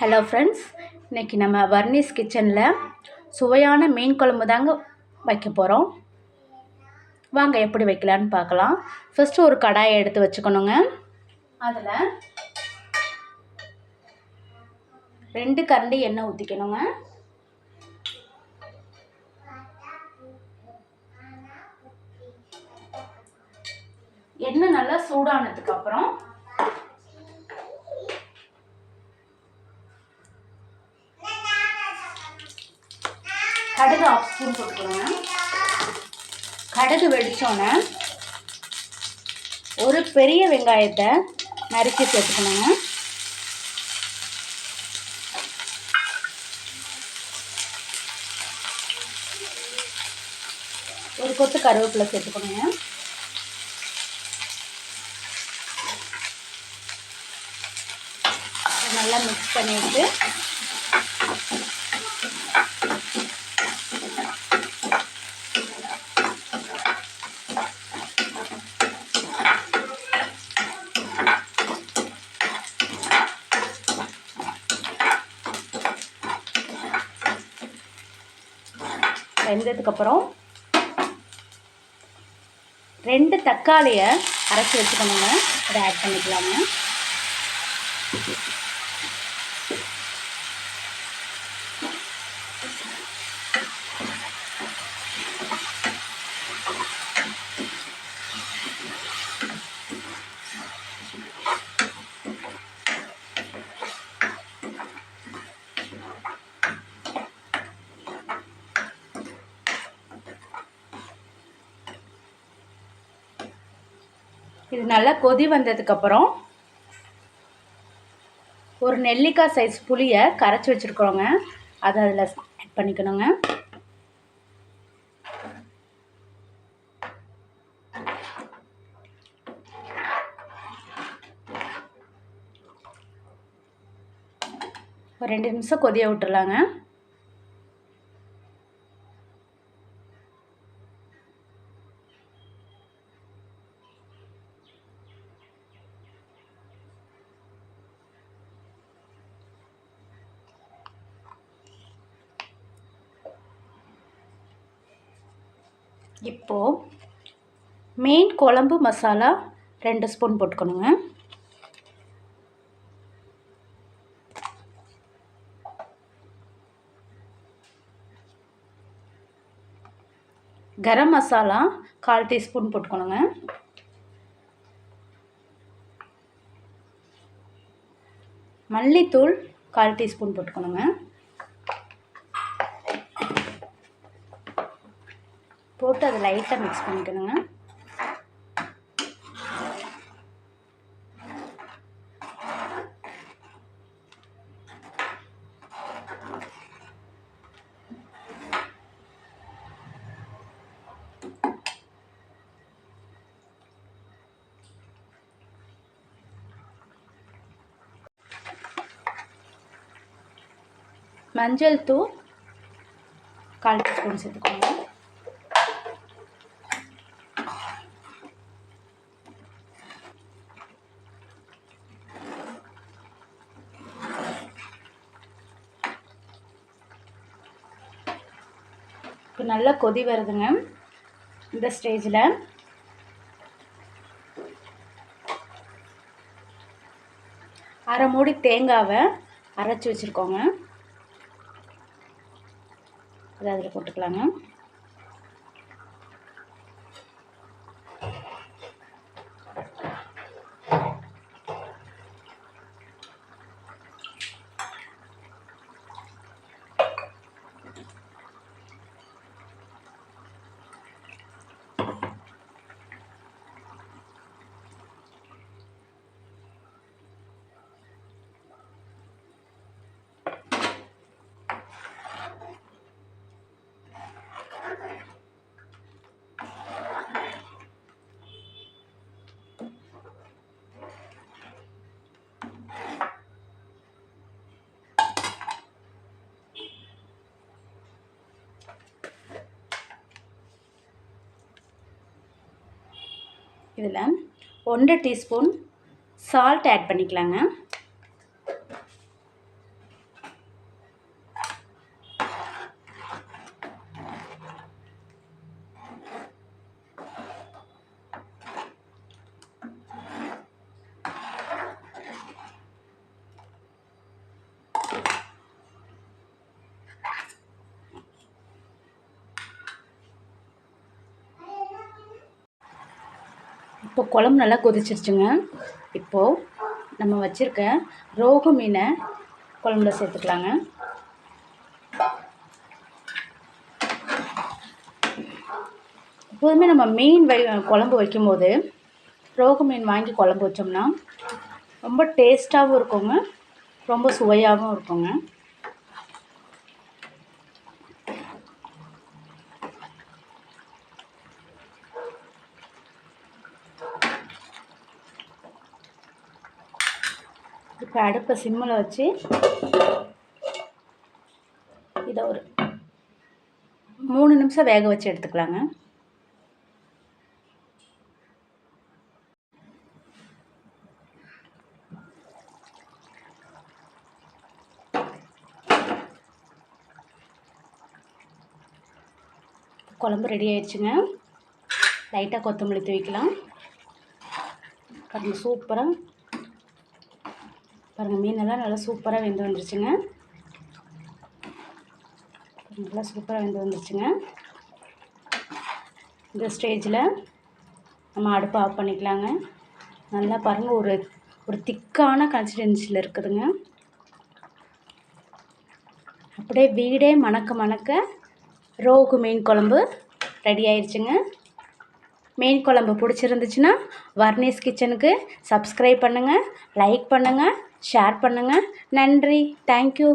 Hello friends இன்றைக்கி நம்ம வர்னிஸ் கிச்சனில் சுவையான மீன் குழம்பு தாங்க வைக்க போகிறோம் வாங்க எப்படி வைக்கலான்னு பார்க்கலாம். ஃபஸ்ட்டு ஒரு கடாயை எடுத்து வச்சுக்கணுங்க. அதில் ரெண்டு கரண்டி எண்ணெய் ஊற்றிக்கணுங்க எண்ணெய் நல்லா சூடானதுக்கப்புறம் கடுகு ஆஃப் ஸ்பூன் போட்டுக்கோங்க. கடுகு வெடித்தோன்னே ஒரு பெரிய வெங்காயத்தை நறுக்கி சேர்த்துக்கணுங்க ஒரு கொத்து கருவேப்பிலை சேர்த்துக்கணுங்க நல்லா மிக்ஸ் பண்ணிவிட்டு வெந்ததுக்கப்புறம் ரெண்டு தக்காளியை அரைச்சி வச்சுக்கணுங்க. அதை ஆட் பண்ணிக்கலாங்க. இது நல்லா கொதி வந்ததுக்கப்புறம் ஒரு நெல்லிக்காய் சைஸ் புளியை கரைச்சி வச்சுருக்குறோங்க. அதை அதில் ஆட் பண்ணிக்கணுங்க. ஒரு ரெண்டு நிமிஷம் கொதிய விட்டுடலாங்க இப்போது மெயின் குழம்பு மசாலா ரெண்டு ஸ்பூன் போட்டுக்கணுங்க. கரம் மசாலா கால் டீஸ்பூன் போட்டுக்கணுங்க. மல்லித்தூள் கால் டீஸ்பூன் போட்டுக்கணுங்க. போட்டு அதை லைட்டாக மிக்ஸ் பண்ணிக்கணுங்க. மஞ்சள் தூள் கால் டீஸ்பூன் சேர்த்துக்கோங்க இப்போ நல்லா கொதி வருதுங்க. இந்த ஸ்டேஜில். அரை மூடி தேங்காவை அரைச்சி வச்சுருக்கோங்க. அதை அதில் போட்டுக்கலாங்க. இதில் ஒன்றரை டீஸ்பூன் சால்ட் ஆட் பண்ணிக்கலாங்க. இப்போ குழம்பு நல்லா கொதிச்சிருச்சுங்க. இப்போது நம்ம வச்சுருக்க ரோகு மீனை குழம்புல சேர்த்துக்கலாங்க. எப்போதுமே நம்ம மீன் வை குழம்பு வைக்கும்போது ரோகு மீன் வாங்கி குழம்பு வச்சோம்னா ரொம்ப டேஸ்ட்டாகவும் இருக்குங்க. ரொம்ப சுவையாகவும் இருக்குங்க. இப்போ அடுப்பை சிம்மில் வச்சு இதை ஒரு மூணு நிமிஷம் வேக வச்சு எடுத்துக்கலாங்க. குழம்பு ரெடி ஆயிடுச்சுங்க. லைட்டாக கொத்தமல்லி தூவிக்கலாம். பாருங்கள் சூப்பராக பாருங்கள் மீனெல்லாம் நல்லா சூப்பராக வெந்து வந்துருச்சுங்க. நல்லா சூப்பராக வெந்து வந்துருச்சுங்க. இந்த ஸ்டேஜில் நம்ம அடுப்பை ஆஃப் பண்ணிக்கலாங்க. நல்லா பாருங்கள் ஒரு ஒரு திக்கான கன்சிஸ்டன்சியில் இருக்குதுங்க. அப்படியே வீடே மணக்க மணக்க ரோகு மீன் குழம்பு ரெடி ஆயிடுச்சுங்க மீன் குழம்பு பிடிச்சிருந்துச்சுன்னா வர்ணீஸ் கிச்சனுக்கு சப்ஸ்கிரைப் பண்ணுங்கள் லைக் பண்ணுங்கள் ஷேர் பண்ணுங்கள் நன்றி. தேங்க்யூ